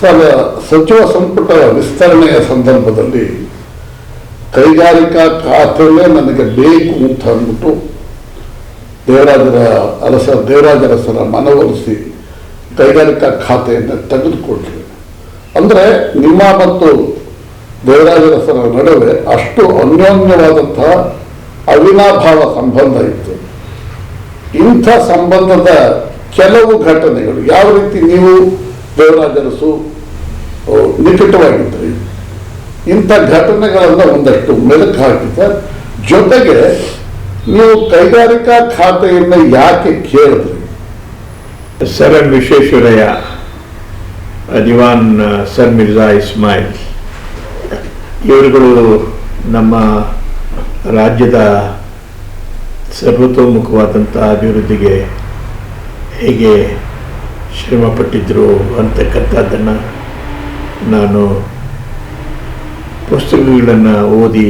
Sir ಸಚಿವ ಸಂಪುಟ ವಿಸ್ತರಣೆಯ ಸಂದರ್ಭದಲ್ಲಿ ಕೈಗಾರಿಕಾ ಖಾತೆಯೇ ನನಗೆ ಬೇಕು ಅಂತ ಅಂದ್ಬಿಟ್ಟು ದೇವರಾಜರ ಅರಸ ದೇವರಾಜರಸರ ಮನವೊಲಿಸಿ ಕೈಗಾರಿಕಾ ಖಾತೆಯನ್ನು ತೆಗೆದುಕೊಟ್ರು. ಅಂದರೆ ನಿಮ್ಮ ಮತ್ತು ದೇವರಾಜರಸರ ನಡುವೆ ಅಷ್ಟು ಅನ್ಯೋನ್ಯವಾದಂತಹ ಅವಿನಾಭಾವ ಸಂಬಂಧ ಇತ್ತು. ಇಂಥ ಸಂಬಂಧದ ಕೆಲವು ಘಟನೆಗಳು ಯಾವ ರೀತಿ ನೀವು ದೇವರಾಜರಸು ಆ, ನಿಕಟವಾಗಿದ್ರಿ ಇಂಥ ಘಟನೆಗಳನ್ನು ಒಂದಷ್ಟು ಮೆಲುಕು ಹಾಕಿದ ಜೊತೆಗೆ ನೀವು ಕೈಗಾರಿಕಾ ಖಾತೆಯನ್ನು ಯಾಕೆ ಕೇಳಿದ್ರಿ? Sir M Visvesvaraya Dewan sir Mirza Ismail ಇವರುಗಳು ನಮ್ಮ ರಾಜ್ಯದ ಸರ್ವತೋಮುಖವಾದಂಥ ಅಭಿವೃದ್ಧಿಗೆ ಹೇಗೆ ಶ್ರಮಪಟ್ಟಿದ್ರು ಅಂತಕ್ಕಂಥದ್ದನ್ನು ನಾನು ಪುಸ್ತಕಗಳನ್ನು ಓದಿ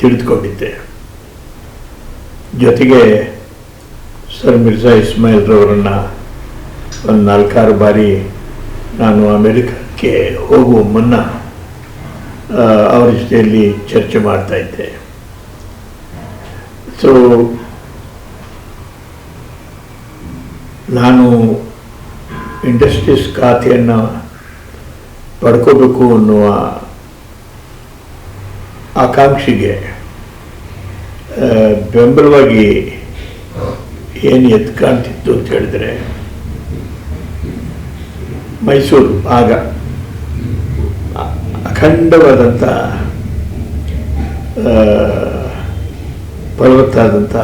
ತಿಳಿದುಕೊಂಡಿದ್ದೆ. ಜೊತೆಗೆ ಸರ್ ಮಿರ್ಜಾ ಇಸ್ಮಾಯಿಲ್ರವರನ್ನು ಒಂದು ನಾಲ್ಕಾರು ಬಾರಿ ನಾನು ಅಮೆರಿಕಕ್ಕೆ ಹೋಗುವ ಮುನ್ನ ಅವರ ಜೊತೆಯಲ್ಲಿ ಚರ್ಚೆ ಮಾಡ್ತಾ ಇದ್ದೆ. ಸೊ ನಾನು ಇಂಡಸ್ಟ್ರೀಸ್ ಖಾತೆಯನ್ನು ಪಡ್ಕೋಬೇಕು ಅನ್ನುವ ಆಕಾಂಕ್ಷೆಗೆ ಬೆಂಬಲವಾಗಿ ಏನು ಎದ್ದು ಕಾಣ್ತಿತ್ತು ಅಂತ ಹೇಳಿದ್ರೆ, ಮೈಸೂರು ಆಗ ಅಖಂಡವಾದಂಥ ಫಲವತ್ತಾದಂಥ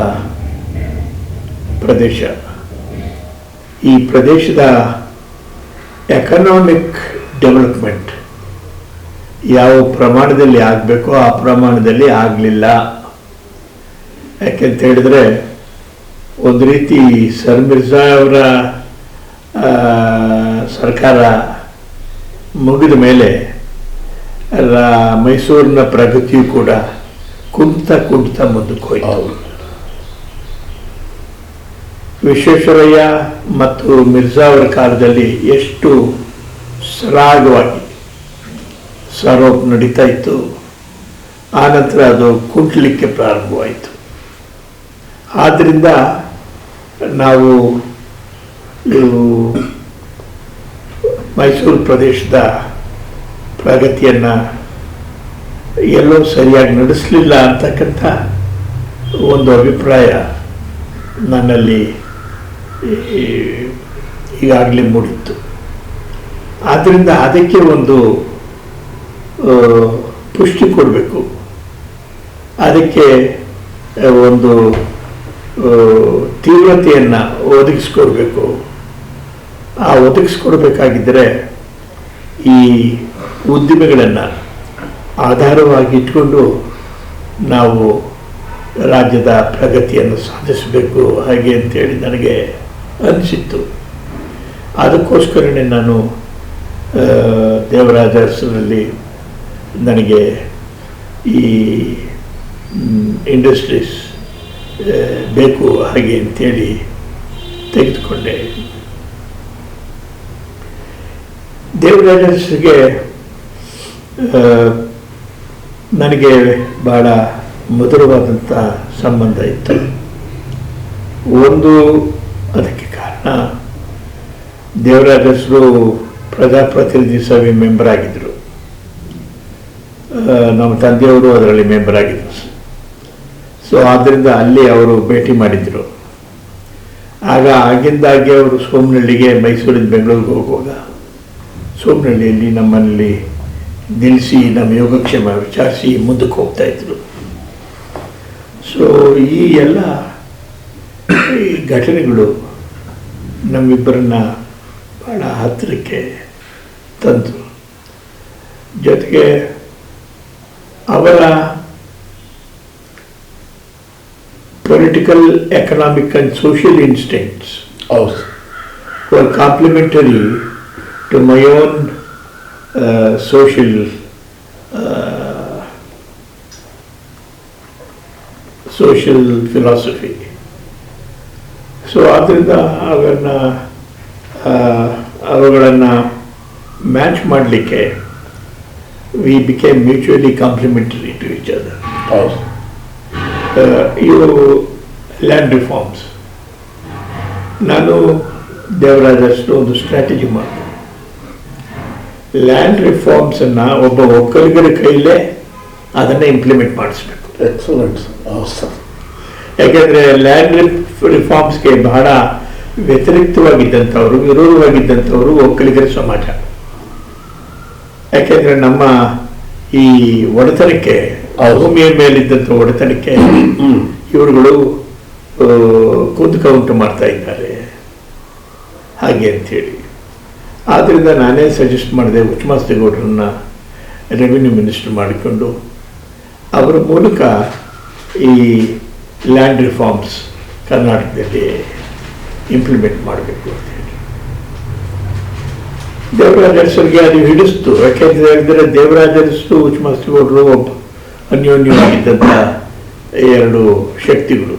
ಪ್ರದೇಶ. ಈ ಪ್ರದೇಶದ ಎಕನಾಮಿಕ್ ಡೆವಲಪ್ಮೆಂಟ್ ಯಾವ ಪ್ರಮಾಣದಲ್ಲಿ ಆಗಬೇಕೋ ಆ ಪ್ರಮಾಣದಲ್ಲಿ ಆಗಲಿಲ್ಲ. ಯಾಕೆಂತ ಹೇಳಿದ್ರೆ ಒಂದು ರೀತಿ ಸರ್ ಮಿರ್ಜಾ ಅವರ ಆ, ಸರ್ಕಾರ ಮುಗಿದ ಮೇಲೆ ಮೈಸೂರಿನ ಪ್ರಗತಿಯು ಕೂಡ ಕುಂತ ಕುಂತ ಮುಂದಕ್ಕೆ ಹೋಯಿತು. ವಿಶ್ವೇಶ್ವರಯ್ಯ ಮತ್ತು ಮಿರ್ಜಾ ಅವರ ಕಾಲದಲ್ಲಿ ಎಷ್ಟು ಸರಾಗವಾಗಿ ಸರೋಪ್ ನಡೀತಾ ಇತ್ತು. ಆನಂತರ ಅದು ಕುಂಟ್ಲಿಕ್ಕೆ ಪ್ರಾರಂಭವಾಯಿತು. ಆದ್ದರಿಂದ ನಾವು ಮೈಸೂರು ಪ್ರದೇಶದ ಪ್ರಗತಿಯನ್ನು ಎಲ್ಲೋ ಸರಿಯಾಗಿ ನಡೆಸಲಿಲ್ಲ ಅಂತಕ್ಕಂಥ ಒಂದು ಅಭಿಪ್ರಾಯ ನನ್ನಲ್ಲಿ ಈಗಾಗಲೇ ಮೂಡಿತ್ತು. ಆದ್ದರಿಂದ ಅದಕ್ಕೆ ಒಂದು ಪುಷ್ಟಿ ಕೊಡಬೇಕು. ಅದಕ್ಕೆ ಒಂದು ತೀವ್ರತೆಯನ್ನು ಒದಗಿಸ್ಕೊಡ್ಬೇಕು. ಆ ಒದಗಿಸ್ಕೊಡ್ಬೇಕಾಗಿದ್ದರೆ ಈ ಉದ್ದಿಮೆಗಳನ್ನು ಆಧಾರವಾಗಿ ಇಟ್ಕೊಂಡು ನಾವು ರಾಜ್ಯದ ಪ್ರಗತಿಯನ್ನು ಸಾಧಿಸಬೇಕು ಹಾಗೆ ಅಂತೇಳಿ ನನಗೆ ಅನಿಸಿತ್ತು. ಅದಕ್ಕೋಸ್ಕರನೇ ನಾನು ದೇವರಾಜ ನನಗೆ ಈ ಇಂಡಸ್ಟ್ರೀಸ್ ಬೇಕು ಹಾಗೆ ಅಂತೇಳಿ ತೆಗೆದುಕೊಂಡೆ. ದೇವರಾಜ ನನಗೆ ಭಾಳ ಮಧುರವಾದಂಥ ಸಂಬಂಧ ಇತ್ತು. ಒಂದು, ಅದಕ್ಕೆ ಕಾರಣ, ದೇವರಾಜ ಪ್ರಜಾಪ್ರತಿನಿಧಿ ಸಭೆ ಮೆಂಬರ್ ಆಗಿದ್ದರು ನಮ್ಮ ತಂದೆಯವರು ಅದರಲ್ಲಿ ಮೆಂಬರ್ ಆಗಿದ್ದರು ಸೊ ಆದ್ದರಿಂದ ಅಲ್ಲಿ ಅವರು ಭೇಟಿ ಮಾಡಿದ್ದರು ಆಗ ಆಗಿಂದಾಗೆ ಅವರು ಸೋಮನಹಳ್ಳಿಗೆ ಮೈಸೂರಿಂದ ಬೆಂಗಳೂರಿಗೆ ಹೋಗುವಾಗ ಸೋಮನಹಳ್ಳಿಯಲ್ಲಿ ನಮ್ಮಲ್ಲಿ ನಿಲ್ಲಿಸಿ, ನಮ್ಮ ಯೋಗಕ್ಷೇಮ ವಿಚಾರಿಸಿ ಮುಂದಕ್ಕೆ ಹೋಗ್ತಾ ಇದ್ರು. ಸೊ ಈ ಎಲ್ಲ ಈ ಘಟನೆಗಳು ನಮ್ಮಿಬ್ಬರನ್ನ ಭಾಳ ಹತ್ತಿರಕ್ಕೆ ತಂತು ಜೊತೆಗೆ ಅವರ political economic and social instincts ಹೌದು were complementary to my own social social philosophy. So ಆದ್ದರಿಂದ ಅವನ್ನ ಅವುಗಳನ್ನು ಮ್ಯಾಚ್ ಮಾಡಲಿಕ್ಕೆ we became mutually complementary to each other ಹೌದು. ಇವು ಲ್ಯಾಂಡ್ ರಿಫಾರ್ಮ್ಸ್ ನಾನು ದೇವರಾಜಷ್ಟು ಒಂದು ಸ್ಟ್ರಾಟಜಿ ಮಾಡಿದೆ. ಲ್ಯಾಂಡ್ ರಿಫಾರ್ಮ್ಸನ್ನು ಒಬ್ಬ ಒಕ್ಕಲಿಗರ ಕೈಲೇ ಅದನ್ನು ಇಂಪ್ಲಿಮೆಂಟ್ ಮಾಡಿಸ್ಬೇಕು. ಎಕ್ಸಲೆಂಟ್ ಸರ್ ಯಾಕೆಂದರೆ ಲ್ಯಾಂಡ್ ರಿಫಾರ್ಮ್ಸ್ಗೆ ಬಹಳ ವ್ಯತಿರಿಕ್ತವಾಗಿದ್ದಂಥವರು ವಿರೋಧವಾಗಿದ್ದಂಥವರು ಒಕ್ಕಲಿಗರ ಸಮಾಜ. ಯಾಕೆಂದರೆ ನಮ್ಮ ಈ ಒಡೆತನಕ್ಕೆ ಆ ಭೂಮಿಯ ಮೇಲಿದ್ದಂಥ ಒಡೆತನಕ್ಕೆ ಇವರುಗಳು ಕುಂದಕ ಉಂಟು ಮಾಡ್ತಾ ಇದ್ದಾರೆ. ಹಾಗೆ ಅಂಥೇಳಿ ಆದ್ದರಿಂದ ನಾನೇ ಸಜೆಸ್ಟ್ ಮಾಡಿದೆ ಉಚ್ಚಮಾಸ್ತಿಗೌಡರನ್ನ ರೆವಿನ್ಯೂ ಮಿನಿಸ್ಟರ್ ಮಾಡಿಕೊಂಡು ಅವರ ಮೂಲಕ ಈ ಲ್ಯಾಂಡ್ ರಿಫಾರ್ಮ್ಸ್ ಕರ್ನಾಟಕದಲ್ಲಿ ಇಂಪ್ಲಿಮೆಂಟ್ ಮಾಡಬೇಕು ದೇವರಾಜ ಅರಸರಿಗೆ ಅದು ಹಿಡಿಸ್ತು. ಯಾಕೆಂದರೆ ಹೇಳಿದರೆ ದೇವರಾಜ ಅರಸು ಉಚ್ಚಮಾಸ್ತಿಗೌಡರು ಒಬ್ಬ ಅನ್ಯೋನ್ಯವಾಗಿದ್ದಂಥ ಎರಡು ಶಕ್ತಿಗಳು.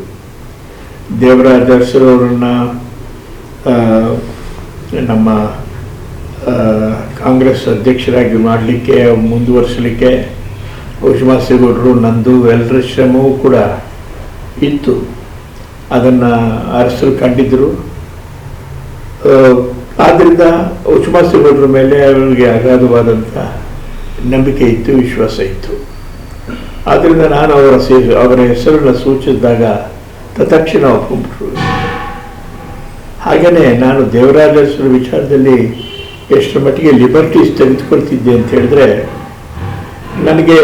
ದೇವರಾಜ ನಮ್ಮ ಕಾಂಗ್ರೆಸ್ ಅಧ್ಯಕ್ಷರಾಗಿ ಮಾಡಲಿಕ್ಕೆ, ಮುಂದುವರಿಸಲಿಕ್ಕೆ ಉಚ್ಚಮಾಸ್ತಿಗೌಡರು ನಂದು ಎಲ್ಲರ ಶ್ರಮವೂ ಕೂಡ ಇತ್ತು. ಅದನ್ನು ಅರಸರು ಕಂಡಿದ್ದರು ಆದ್ದರಿಂದ ಉಚ್ಚಮಾಸ್ತಿಗೌಡರ ಮೇಲೆ ಅವರಿಗೆ ಅಗಾಧವಾದಂಥ ನಂಬಿಕೆ ಇತ್ತು, ವಿಶ್ವಾಸ ಇತ್ತು. ಆದ್ದರಿಂದ ನಾನು ಅವರ ಸೇ ಅವರ ಹೆಸರನ್ನು ಸೂಚಿಸಿದಾಗ ತಕ್ಷಣ ಒಪ್ಕೊಂಡ್ಬಿಟ್ರು. ಹಾಗೆಯೇ ನಾನು ದೇವರಾಜ ಹೆಸರು ವಿಚಾರದಲ್ಲಿ ಎಷ್ಟರ ಮಟ್ಟಿಗೆ ಲಿಬರ್ಟೀಸ್ ತೆಗೆದುಕೊಳ್ತಿದ್ದೆ ಅಂತ ಹೇಳಿದ್ರೆ, ನನಗೆ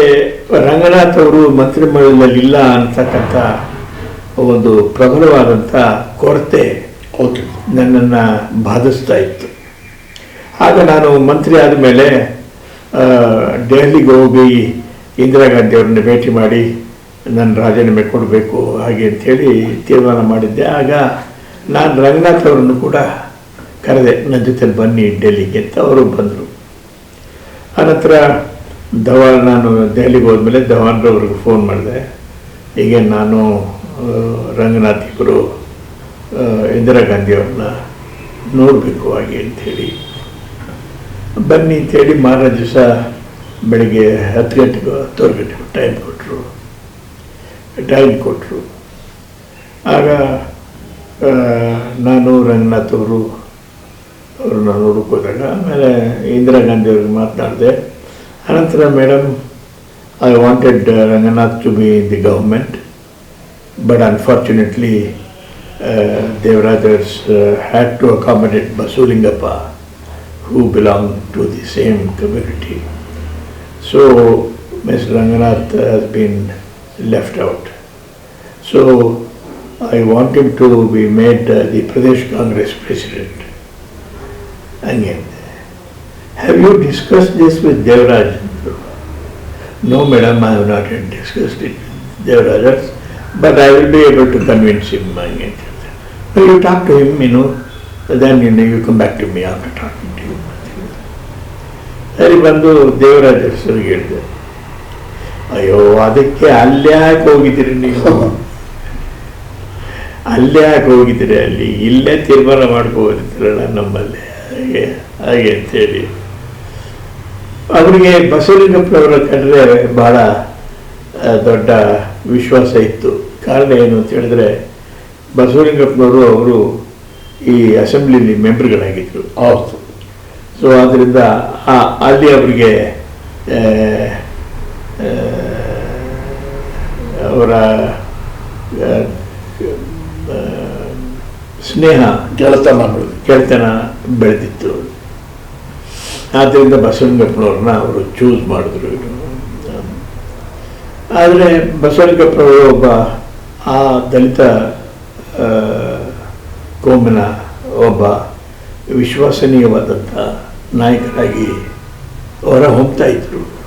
ರಂಗನಾಥ್ ಅವರು ಮಂತ್ರಿಮಂಡಲದಲ್ಲಿ ಇಲ್ಲ ಅಂತಕ್ಕಂಥ ಒಂದು ಪ್ರಬಲವಾದಂಥ ಕೊರತೆ ನನ್ನನ್ನು ಬಾಧಿಸ್ತಾ ಇತ್ತು. ಆಗ ನಾನು ಮಂತ್ರಿ ಆದಮೇಲೆ ದೆಹಲಿಗೆ ಹೋಗಿ ಇಂದಿರಾ ಗಾಂಧಿ ಅವ್ರನ್ನ ಭೇಟಿ ಮಾಡಿ ನನ್ನ ರಾಜೀನಾಮೆ ಕೊಡಬೇಕು ಹಾಗೆ ಅಂಥೇಳಿ ತೀರ್ಮಾನ ಮಾಡಿದ್ದೆ. ಆಗ ನಾನು ರಂಗನಾಥ್ ಅವರನ್ನು ಕೂಡ ಕರೆದೆ, ನನ್ನ ಜೊತೆ ಬನ್ನಿ ಡೆಲ್ಲಿಗೆ ಅಂತ ಅವರು ಬಂದರು. ಆನಂತರ ಧವಾನ್, ನಾನು ದೆಹಲಿಗೆ ಹೋದ್ಮೇಲೆ ಧವಾನ್ರವ್ರಿಗೆ ಫೋನ್ ಮಾಡಿದೆ. ಹೀಗೆ ನಾನು ರಂಗನಾಥ್ ಇಬ್ಬರು ಇಂದಿರಾ ಗಾಂಧಿಯವ್ರನ್ನ ನೋಡಬೇಕು ಹಾಗೆ ಅಂಥೇಳಿ. ಬನ್ನಿ ಅಂಥೇಳಿ ಮಾರನೇ ದಿವಸ ಬೆಳಿಗ್ಗೆ ಹತ್ತು ಗಂಟೆಗೂ ಹತ್ತುವರೆ ಗಂಟೆಗೂ ಟೈಮ್ ಕೊಟ್ಟರು ಟೈಮ್ ಕೊಟ್ಟರು ಆಗ ನಾನು ರಂಗನಾಥ್ ಅವರು ಅವ್ರನ್ನ ನೋಡೋಕೆ ಹೋದಾಗ ಆಮೇಲೆ ಇಂದಿರಾ ಗಾಂಧಿಯವ್ರಿಗೆ ಮಾತನಾಡಿದೆ. ಅನಂತರ madam I wanted Ranganath to be in the government but unfortunately, uh, Devarajars uh, had to accommodate Basulingappa, who belonged to the same community. So, Ms. Ranganath has been left out. So, I want him to be made uh, the Pradesh Congress president. Again, have you discussed this with Devaraj? No, madam, I have not discussed it with Devarajas, but I will be able to convince him. Again. Well, you talk to him, you know, then you know, you come back to me after talking to. ಸರಿ ಬಂದು ದೇವರಾಜ ಹೇಳಿದೆ ಅಯ್ಯೋ ಅದಕ್ಕೆ ಅಲ್ಲ್ಯಾಕೆ ಹೋಗಿದ್ದೀರಿ ನೀವು? ಅಲ್ಲೇ ಯಾಕೆ ಹೋಗಿದ್ದೀರಿ ಅಲ್ಲಿ? ಇಲ್ಲೇ ತೀರ್ಮಾನ ಮಾಡ್ಕೋಬೋದಿದ್ರಲ್ಲ ನಮ್ಮಲ್ಲಿ. ಹಾಗೆ ಹಾಗೆ ಅಂತೇಳಿ ಅವರಿಗೆ ಬಸವಲಿಂಗಪ್ಪನವರ ಕಂಡ್ರೆ ಬಹಳ ದೊಡ್ಡ ವಿಶ್ವಾಸ ಇತ್ತು. ಕಾರಣ ಏನು ಅಂತ ಹೇಳಿದ್ರೆ ಬಸವಲಿಂಗಪ್ಪನವರು ಅವರು ಈ ಅಸೆಂಬ್ಲಿಲಿ ಮೆಂಬರ್ಗಳಾಗಿದ್ದರು. ಹೌದು. ಸೊ ಆದ್ದರಿಂದ ಆ- ಅಲ್ಲಿ ಅವರಿಗೆ ಅವರ ಸ್ನೇಹ ಗೆಳತನ ಕೆಳತನ ಬೆಳೆದಿತ್ತು. ಆದ್ದರಿಂದ ಬಸವಲಿಂಗಪ್ಪನವ್ರನ್ನ ಅವರು ಚೂಸ್ ಮಾಡಿದ್ರು ಆದರೆ ಬಸವಲಿಂಗಪ್ಪನವರು ಒಬ್ಬ ಆ ದಲಿತ ಕೋಮಿನ ಒಬ್ಬ ವಿಶ್ವಸನೀಯವಾದಂಥ ನಾಯಕರಾಗಿ ಹೊರ ಹೊಮ್ತಾ ಇದ್ರು.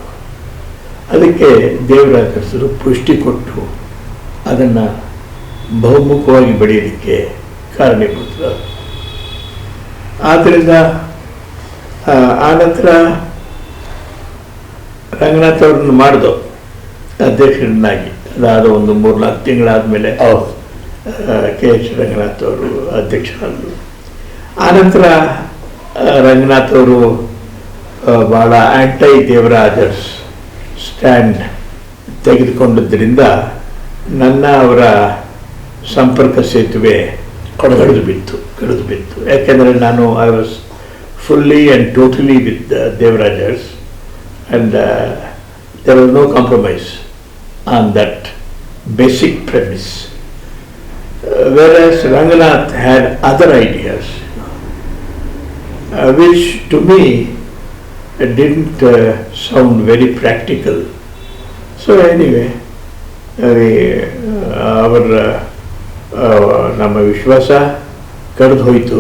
ಅದಕ್ಕೆ ದೇವರಾಜರು ಪುಷ್ಟಿ ಕೊಟ್ಟು ಅದನ್ನು ಬಹುಮುಖವಾಗಿ ಬೆಳೆಯಲಿಕ್ಕೆ ಕಾರಣೀಭೂತರು. ಆದ್ದರಿಂದ ಆನಂತರ ರಂಗನಾಥ್ ಅವ್ರನ್ನ ಮಾಡಿದೋ ಅಧ್ಯಕ್ಷರನ್ನಾಗಿ. ಅದಾದ ಒಂದು ಮೂರ್ನಾಲ್ಕು ತಿಂಗಳಾದಮೇಲೆ. ಹೌದು. ಕೆ ಎಚ್ ರಂಗನಾಥ್ ಅವರು ಅಧ್ಯಕ್ಷರಾದರು ಆನಂತರ ರಂಗನಾಥ್ ಅವರು ಭಾಳ ಆ್ಯಂಟೈ ದೇವರಾಜರ್ಸ್ ಸ್ಟ್ಯಾಂಡ್ ತೆಗೆದುಕೊಂಡಿದ್ದರಿಂದ ನನ್ನ ಅವರ ಸಂಪರ್ಕ ಸೇತುವೆ. ಕಡಿದು ಬಿತ್ತು ಕಡಿದು ಬಿತ್ತು ಯಾಕೆಂದರೆ ನಾನು I was fully and totally with ದೇವರಾಜರ್ಸ್ and there was no compromise on that basic premise whereas Ranganath had other ideas, uh, which to me uh, didn't uh, sound very practical. So anyway, uh, our ನಮ್ಮ ವಿಶ್ವಾಸ ಕಳೆದು ಹೋಯಿತು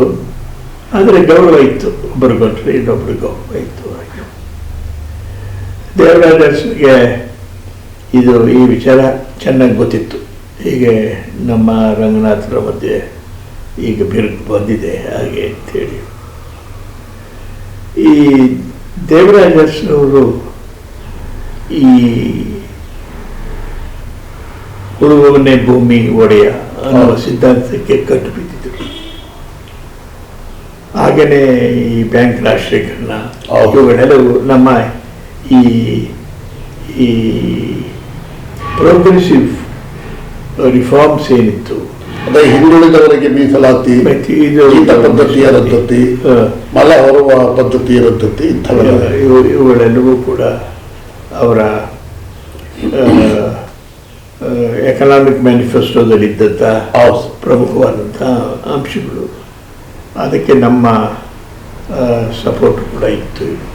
ಆದರೆ ಗೌರವ ಇತ್ತು ಒಬ್ಬರು ಕೊಟ್ಟರೆ ಇನ್ನೊಬ್ರು ಗೌರವ ಇತ್ತು ಹಾಗೆ ದೇವರಾಜರ್ಸ್ಗೆ ಇದು ಈ ವಿಚಾರ ಚೆನ್ನಾಗಿ ಗೊತ್ತಿತ್ತು ಹೀಗೆ ನಮ್ಮ ರಂಗನಾಥರ ಮಧ್ಯೆ ಈಗ ಬಿರುಕು ಬಂದಿದೆ ಹಾಗೆ ಅಂತೇಳಿ ಈ ದೇವರಾಜರ್ಸ್ನವರು ಈ ಉಳುವವನೇ ಭೂಮಿ ಒಡೆಯ ಅನ್ನೋ. ಸಿದ್ಧಾಂತಕ್ಕೆ ಕಟ್ಟು ಬಿದ್ದಿದ್ರು ಹಾಗೆಯೇ ಈ ಬ್ಯಾಂಕ್ ರಾಷ್ಟ್ರೀಕರಣ. ಇವುಗಳೆಲ್ಲವೂ ನಮ್ಮ ಈ ಈ ಪ್ರೋಗ್ರೆಸಿವ್ ರಿಫಾರ್ಮ್ಸ್ ಏನಿತ್ತು ಅದೇ ಹಿಂದುಳಿದವರಿಗೆ ಮೀಸಲಾತಿ ಪದ್ಧತಿಯ ರದ್ದತಿ ಮಲ ಹೊರುವ ಪದ್ಧತಿಯ ರದ್ದತಿ ಇಂಥವೆಲ್ಲ. ಇವು ಇವುಗಳೆಲ್ಲವೂ ಕೂಡ ಅವರ ಎಕನಾಮಿಕ್ ಮ್ಯಾನಿಫೆಸ್ಟೋದಲ್ಲಿದ್ದಂಥ ಇದ್ದಂಥ ಪ್ರಮುಖವಾದಂಥ ಅಂಶಗಳು. ಅದಕ್ಕೆ ನಮ್ಮ ಸಪೋರ್ಟ್ ಕೂಡ ಇತ್ತು.